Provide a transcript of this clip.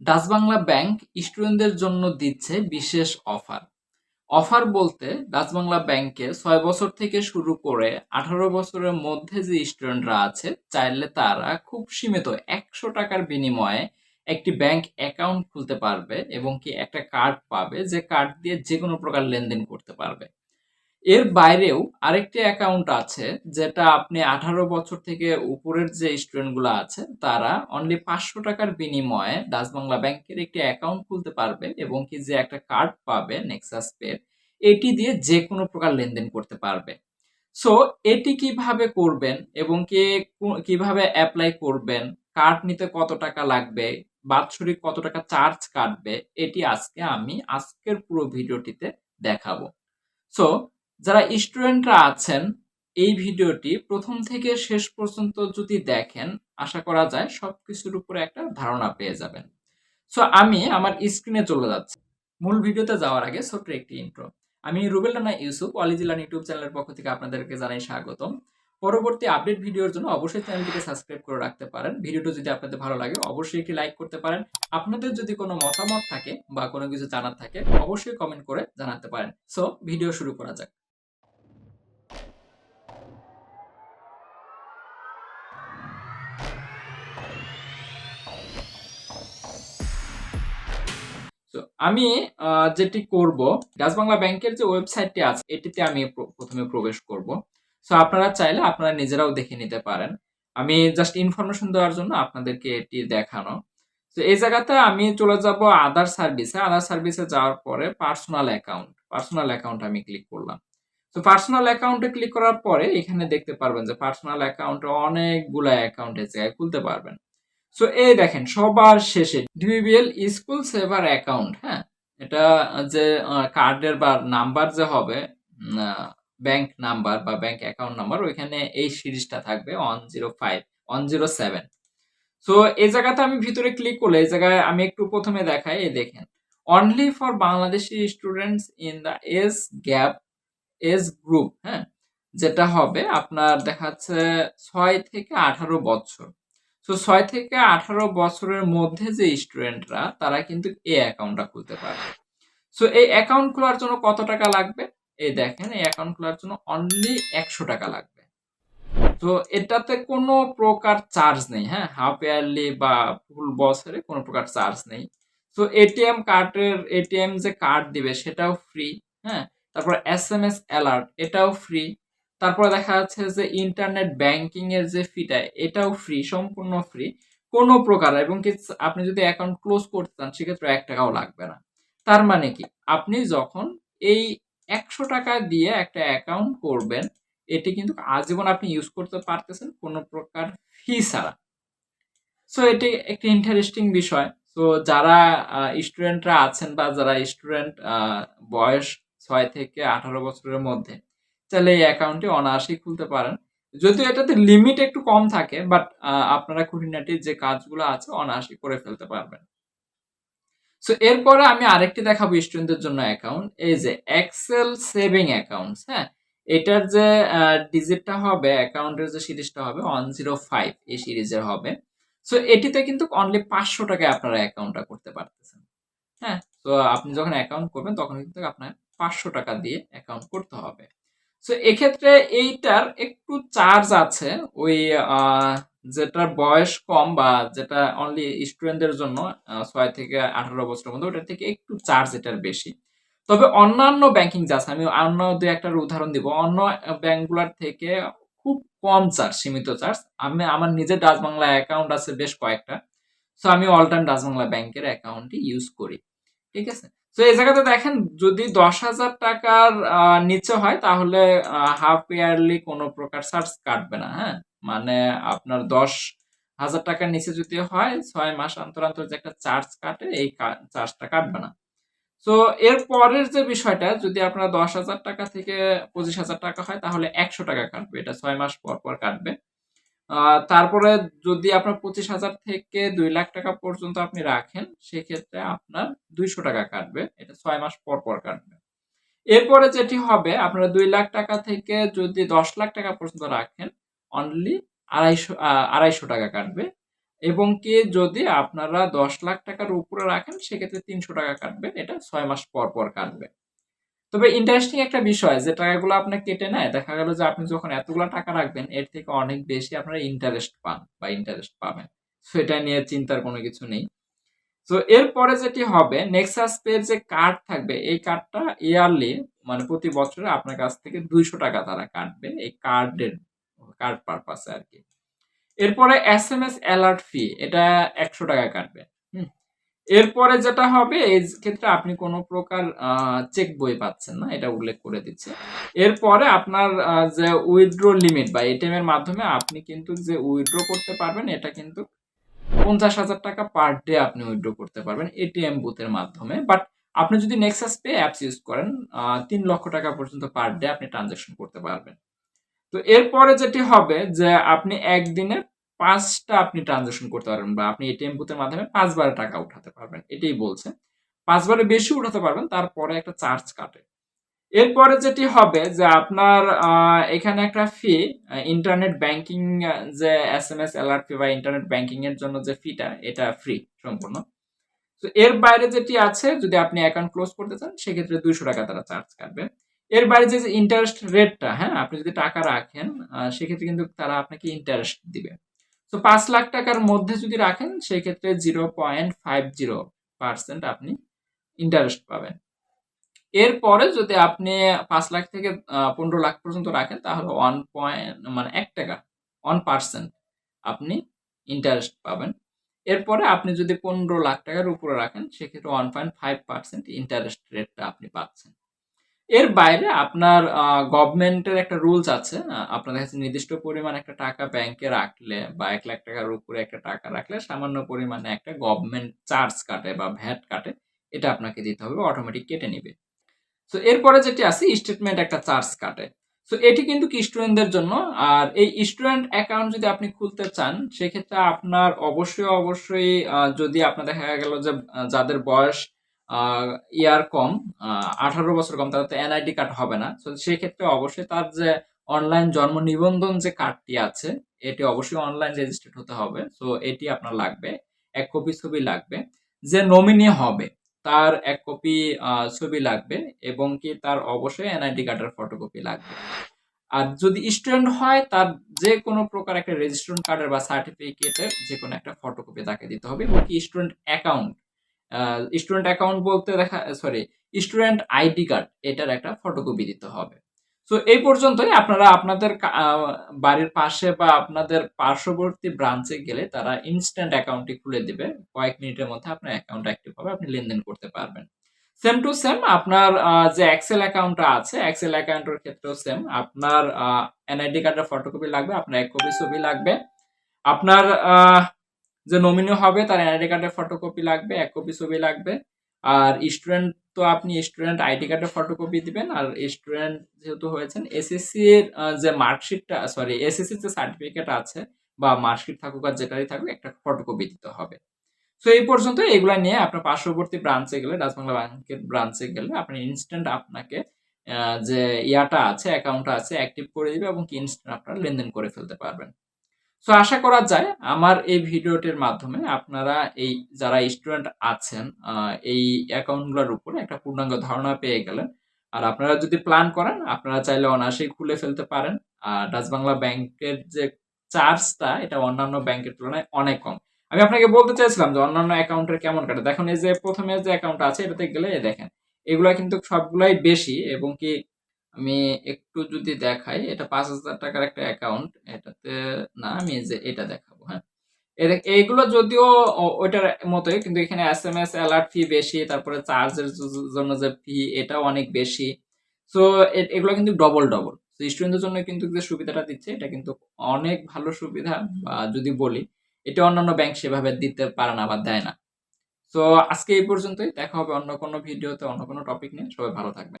Dutch Bangla bank স্টুডেন্টদের জন্য দিচ্ছে বিশেষ অফার। অফার বলতে ডাচ বাংলা ব্যাংকে ছয় বছর থেকে শুরু করে আঠারো বছরের মধ্যে যে স্টুডেন্টরা আছে, চাইলে তারা খুব সীমিত একশো টাকার বিনিময়ে একটি ব্যাংক অ্যাকাউন্ট খুলতে পারবে এবং কি একটা কার্ড পাবে, যে কার্ড দিয়ে যে কোনো প্রকার লেনদেন করতে পারবে। এর বাইরেও আরেকটি অ্যাকাউন্ট আছে, যেটা আপনি আঠারো বছর থেকে উপরের যে স্টুডেন্টগুলো আছে, তারা অনলি পাঁচশো টাকার বিনিময়ে ডাচ বাংলা ব্যাংকের একটি অ্যাকাউন্ট খুলতে পারবে এবং কি যে একটা কার্ড পাবে নেক্সাস পের এটি দিয়ে যে কোনো প্রকার লেনদেন করতে পারবে। সো এটি কীভাবে করবেন এবং কে কীভাবে অ্যাপ্লাই করবেন কার্ড নিতে কত টাকা লাগবে, বাৎসরিক কত টাকা চার্জ কাটবে, এটি আজকে আমি আজকের পুরো ভিডিওটিতে দেখাবো। সো যারা স্টুডেন্টরা আছেন, এই ভিডিওটি প্রথম থেকে শেষ পর্যন্ত যদি দেখেন, আশা করা যায় সবকিছুর উপরে একটা ধারণা পেয়ে যাবেন। সো আমি আমার স্ক্রিনে চলে যাচ্ছি। মূল ভিডিওতে যাওয়ার আগে ছোট্ট একটি ইন্ট্রো আমি রুবেল রানা ইউসুফ অলিজিলান ইউটিউব চ্যানেলের পক্ষ থেকে আপনাদেরকে জানাই স্বাগতম। পরবর্তী আপডেট ভিডিওর জন্য অবশ্যই চ্যানেলটিকে সাবস্ক্রাইব করে রাখতে পারেন। ভিডিওটি যদি আপনাদের ভালো লাগে, অবশ্যই একটি লাইক করতে পারেন। আপনাদের যদি কোনো মতামত থাকে বা কোনো কিছু জানার থাকে, অবশ্যই কমেন্ট করে জানাতে পারেন। সো ভিডিও শুরু করা যাক। তো আমি যেটি করব, ডাচ বাংলা ব্যাংকের যে ওয়েবসাইটটি আছে, এটিতে আমি প্রথমে প্রবেশ করব। সো আপনারা চাইলে আপনারা নিজেরাও দেখে নিতে পারেন। আমি জাস্ট ইনফরমেশন দেওয়ার জন্য আপনাদেরকে এটি দেখানো। তো এই জায়গাতে আমি চলে যাব আদার সার্ভিসে। আদার সার্ভিসে যাওয়ার পরে পার্সোনাল অ্যাকাউন্ট পার্সোনাল অ্যাকাউন্ট আমি ক্লিক করলাম। তো পার্সোনাল অ্যাকাউন্টে ক্লিক করার পরে এখানে দেখতে পারবেন যে পার্সোনাল অ্যাকাউন্টে অনেকগুলা অ্যাকাউন্ট জায়গায় খুলতে পারবেন। সো এই দেখেন, সবার শেষে ডিবিবিএল স্কুল সেভার অ্যাকাউন্ট হ্যাঁ? এটা যে কার্ডের বা নাম্বার যে হবে ব্যাংক নাম্বার বা ব্যাংক অ্যাকাউন্ট নাম্বার ওইখানে এই সিরিজটা থাকবে one zero five one zero seven so এই জায়গাতে আমি ভিতরে ক্লিক করলে, এই জায়গায় আমি একটু প্রথমে দেখাই, এই দেখেন। Only for Bangladeshi students in the S gap S group হ্যাঁ? যেটা হবে আপনার দেখাচ্ছে ছয় থেকে আঠারো বছর। তো ছয় থেকে আঠারো বছরের মধ্যে যে স্টুডেন্টরা, তারা কিন্তু এই অ্যাকাউন্টটা খুলতে পারবে। সো এই অ্যাকাউন্ট খোলার জন্য কত টাকা লাগবে? এই দেখেন, এই অ্যাকাউন্ট খোলার জন্য অনলি একশো টাকা লাগবে। তো এটাতে কোনো প্রকার চার্জ নেই হ্যাঁ? হাফ ইয়ারলি বা ফুল বছরে কোনো প্রকার চার্জ নেই। তো এটিএম কার্ডের এটিএম যে কার্ড দিবে, সেটাও ফ্রি হ্যাঁ? তারপর এস এম এস অ্যালার্ট এটাও ফ্রি তারপরে দেখা যাচ্ছে যে ইন্টারনেট ব্যাংকিং এর যে ফিটা এটাও ফ্রি সম্পূর্ণ ফ্রি কোনো প্রকার এবং কি আপনি যদি অ্যাকাউন্ট ক্লোজ করতে চান, সেক্ষেত্রে এক টাকাও লাগবে না। তার মানে কি? আপনি যখন এই একশো টাকা দিয়ে একটা অ্যাকাউন্ট করবেন, এটি কিন্তু আজীবন আপনি ইউজ করতে পারতেছেন কোনো প্রকার ফি ছাড়া। সো এটি একটি ইন্টারেস্টিং বিষয়। তো যারা স্টুডেন্টরা আছেন বা যারা স্টুডেন্ট বয়স ছয় থেকে আঠারো বছরের মধ্যে তাহলে এই অ্যাকাউন্টটি অনায়াসেই খুলতে পারেন। যদিও এটাতে লিমিট একটু কম থাকে বাট আপনারা খুঁটিনাটির যে কাজগুলো আছে অনায়াসই করে ফেলতে পারবেন। সো এরপরে আমি আরেকটি দেখাবো স্টুডেন্টদের জন্য অ্যাকাউন্ট এই যে এক্সেল সেভিং অ্যাকাউন্টস হ্যাঁ? এটার যে ডিজিটটা হবে অ্যাকাউন্টের যে সিরিজটা হবে ওয়ান জিরো ফাইভ এই সিরিজের হবে। সো এটিতে কিন্তু অনলি পাঁচশো টাকায় আপনারা অ্যাকাউন্টটা করতে পারতেছেন হ্যাঁ? তো আপনি যখন অ্যাকাউন্ট করবেন, তখন কিন্তু আপনার পাঁচশো টাকা দিয়ে অ্যাকাউন্ট করতে হবে। সো এক্ষেত্রে এইটার একটু চার্জ আছে ওই যেটার বয়স কম বা যেটা অনলি স্টুডেন্টদের জন্য ছয় থেকে আঠারো বছরের মধ্যে, ওটার থেকে একটু চার্জ এটার বেশি। তবে অন্যান্য ব্যাংকিং যা আছে, আমি অন্য দু একটার উদাহরণ দিব। অন্য ব্যাংকগুলোর থেকে খুব কম চার্জ সীমিত চার্জ আমি, আমার নিজের ডাচ বাংলা অ্যাকাউন্ট আছে বেশ কয়েকটা। সো আমি অল টাইম ডাচ বাংলা ব্যাংকের অ্যাকাউন্টই ইউজ করি। ঠিক আছে? তো এই জায়গাতে দেখেন, যদি দশ হাজার টাকার নিচে হয়, তাহলে হাফ ইয়ারলি কোনো প্রকার চার্জ কাটবে না হ্যাঁ? মানে আপনার দশ হাজার টাকার নিচে যদি হয়, ছয় মাস অন্তর অন্তর যে একটা চার্জ কাটে, এই চার্জটা কাটবে না। তো এর পরের যে বিষয়টা, যদি আপনার দশ হাজার টাকা থেকে পঁচিশ হাজার টাকা হয়, তাহলে একশো টাকা কাটবে। এটা ছয় মাস পর পর কাটবে। তারপরে যদি আপনার পঁচিশ হাজার থেকে দুই লাখ টাকা পর্যন্ত আপনি রাখেন, সেক্ষেত্রে আপনার দুইশো টাকা কাটবে। এটা ছয় মাস পর পর কাটবে। এরপরে যেটি হবে, আপনারা দুই লাখ টাকা থেকে যদি দশ লাখ টাকা পর্যন্ত রাখেন অনলি আড়াইশো আড়াইশো টাকা কাটবে। এবং কি যদি আপনারা দশ লাখ টাকার উপরে রাখেন, সেক্ষেত্রে তিনশো টাকা কাটবে। এটা ছয় মাস পর পর কাটবে। তবে ইন্টারেস্টিং একটা বিষয় যে টাকাগুলো আপনার কেটে নেয়। দেখা গেল যে আপনি যখন এতগুলো টাকা রাখবেন, এর থেকে অনেক বেশি আপনারা ইন্টারেস্ট পান বা ইন্টারেস্ট পাবেন। সেটা নিয়ে চিন্তার কোনো কিছু নেই। তো এরপরে যেটি হবে নেক্সাস পের যে কার্ড থাকবে, এই কার্ডটা ইয়ারলি মানে প্রতি বছরে আপনার কাছ থেকে দুইশো টাকা তারা কাটবে এই কার্ডের কার্ড পারপাসে আর কি। এরপরে S M S alert fee এটা একশো টাকা কাটবে। হুম? এরপরে যেটা হবে, এই ক্ষেত্রে আপনি কোনো প্রকার চেক বই পাচ্ছেন না, এটা উল্লেখ করে দিচ্ছে। এরপরে আপনার যে উইথড্র লিমিট বা এটিএম এর মাধ্যমে আপনি কিন্তু যে উইথড্র করতে পারবেন, এটা কিন্তু পঞ্চাশ হাজার টাকা পার ডে আপনি উইথড্র করতে পারবেন এটিএম বুথের মাধ্যমে। বাট আপনি যদি নেক্সাস পে অ্যাপস ইউজ করেন তিন লক্ষ টাকা পর্যন্ত পার ডে আপনি ট্রানজাকশন করতে পারবেন। তো এরপরে যেটি হবে যে আপনি একদিনে পাঁচটা আপনি ট্রানজাকশন করতে পারবেন বা আপনি এটিএম বুথের মাধ্যমে পাঁচবার টাকা উঠাতে পারবেন, এটাই বলছে। পাঁচবারে বেশি উঠাতে পারবেন, তারপরে একটা চার্জ কাটে। এরপরে যেটি হবে যে আপনার এখানে একটা ফি ইন্টারনেট ব্যাংকিং যে S M S alert fee বা ইন্টারনেট ব্যাংকিং এর জন্য যে ফিটা এটা ফ্রি সম্পূর্ণ। তো এর বাইরে যেটি আছে, যদি আপনি অ্যাকাউন্ট ক্লোজ করতে চান, সেক্ষেত্রে দুইশো টাকা তারা চার্জ কাটবে। এর বাইরে যে ইন্টারেস্ট রেটটা হ্যাঁ আপনি যদি টাকা রাখেন সেক্ষেত্রে কিন্তু তারা আপনাকে ইন্টারেস্ট দিবে। তো পাঁচ লাখ টাকার মধ্যে যদি রাখেন, সেক্ষেত্রে zero point five zero percent আপনি ইন্টারেস্ট পাবেন। এরপরে যদি আপনি পাঁচ লাখ থেকে পনেরো লাখ পর্যন্ত রাখেন, তাহলে ওয়ান পয়েন্ট মানে এক টাকা ওয়ান পার্সেন্ট আপনি ইন্টারেস্ট পাবেন। এরপরে আপনি যদি পনেরো লাখ টাকার উপরে রাখেন, সেক্ষেত্রে one point five percent interest রেটটা আপনি পাচ্ছেন। এর বাইরে আপনার গভর্নমেন্টের একটা রুলস আছে আপনাদের কাছে নির্দিষ্ট পরিমাণ একটা টাকা ব্যাংকে রাখলে বা এক লাখ টাকার উপরে একটা টাকা রাখলে সামান্য পরিমাণে একটা গভর্নমেন্ট চার্জ কাটে বা ভ্যাট কাটে, এটা আপনাকে দিতে হবে অটোমেটিক কেটে নিবে। তো এরপরে যেটি আছে স্টেটমেন্ট একটা চার্জ কাটে। তো এটি কিন্তু কি স্টুডেন্টদের জন্য? আর এই স্টুডেন্ট অ্যাকাউন্ট যদি আপনি খুলতে চান, সেক্ষেত্রে আপনার অবশ্যই অবশ্যই যদি আপনার দেখা গেল যে যাদের বয়স ইয়ার কম আঠারো বছর কম তাদের তো এনআইডি কার্ড হবে না। তো সেক্ষেত্রে অবশ্যই তার যে অনলাইন জন্ম নিবন্ধন যে কার্ডটি আছে, এটি অবশ্যই অনলাইন রেজিস্ট্রেড হতে হবে। তো এটি আপনার লাগবে, এক কপি ছবি লাগবে। যে নমিনি হবে, তার এক কপি ছবি লাগবে এবং কি তার অবশ্যই এনআইডি কার্ডের ফটোকপি লাগবে। আর যদি স্টুডেন্ট হয়, তার যে কোনো প্রকার একটা রেজিস্ট্রেশন কার্ডের বা সার্টিফিকেটের যে কোনো একটা ফটোকপি তাকে দিতে হবে এবং কি স্টুডেন্ট অ্যাকাউন্ট স্টুডেন্ট অ্যাকাউন্ট বলতে দেখা সরি স্টুডেন্ট আইডি কার্ড এটার একটা ফটোকপি দিতে হবে। সো এই পর্যন্তই আপনারা আপনাদের বাড়ির পাশে বা আপনাদের পার্শ্ববর্তী ব্রাঞ্চে গেলে তারা ইনস্ট্যান্ট অ্যাকাউন্টটি খুলে দিবে। কয়েক মিনিটের মধ্যে আপনার অ্যাকাউন্ট অ্যাক্টিভ হবে, আপনি লেনদেন করতে পারবেন। সেম টু সেম আপনার যে এক্সেল অ্যাকাউন্টটা আছে এক্সেল অ্যাকাউন্টের ক্ষেত্রেও সেম আপনার এনআইডি কার্ডের ফটোকপি লাগবে, আপনার এক কপি ছবি লাগবে। আপনার যে নমিনি হবে, তার আইডি কার্ডের ফটোকপি লাগবে, এক কপি ছবি লাগবে। আর স্টুডেন্ট তো আপনি স্টুডেন্ট আইডি কার্ডের ফটোকপি দিবেন, আর স্টুডেন্ট যেহেতু হয়েছেন এসএসসি এর যে মার্কশিটটা সরি এসএসসি যে সার্টিফিকেট আছে, বা মার্কশিট থাকুক আর যেটাই থাকুক, একটা ফটোকপি দিতে হবে। তো এই পর্যন্ত এগুলা নিয়ে আপনার পার্শ্ববর্তী ব্রাঞ্চে গেলে ডাচবাংলা ব্যাংকের ব্রাঞ্চে গেলে, আপনি ইনস্ট্যান্ট আপনাকে যে ইয়াটা আছে অ্যাকাউন্টটা আছে অ্যাক্টিভ করে দিবে এবং কি ইনস্ট্যান্ট আপনারা লেনদেন করে ফেলতে পারবেন। সো আশা করা যায় আমার এই ভিডিওটির মাধ্যমে আপনারা এই যারা স্টুডেন্ট আছেন এই অ্যাকাউন্টগুলোর উপরে একটা পূর্ণাঙ্গ ধারণা পেয়ে গেলেন। আর আপনারা যদি প্ল্যান করেন, আপনারা চাইলে অনায়াসেই খুলে ফেলতে পারেন। আর ডাচ বাংলা ব্যাংকের যে চার্জটা এটা অন্যান্য ব্যাংকের তুলনায় অনেক কম। আমি আপনাকে বলতে চাইছিলাম যে অন্যান্য অ্যাকাউন্টের কেমন কাটে। দেখুন, এই যে প্রথমে যে অ্যাকাউন্ট আছে, এটাতে গেলে দেখেন, এগুলা কিন্তু সবগুলাই বেশি এবং কি আমি একটু যদি দেখাই, এটা পাঁচ হাজার টাকার একটা অ্যাকাউন্ট এটাতে না, আমি যে এটা দেখাবো হ্যাঁ? এই এইগুলো যদিও ওইটার মতোই, কিন্তু এখানে S M S alert fee বেশি তারপরে চার্জের জন্য যে ফি এটাও অনেক বেশি। সো এগুলো কিন্তু ডবল ডবল স্টুডেন্টদের জন্য কিন্তু যে সুবিধাটা দিচ্ছে, এটা কিন্তু অনেক ভালো সুবিধা, বা যদি বলি, এটা অন্যান্য ব্যাংক সেভাবে দিতে পারে না বা দেয় না। তো আজকে এই পর্যন্তই, দেখা হবে অন্য কোনো ভিডিওতে অন্য কোনো টপিক নিয়ে। সবাই ভালো থাকবে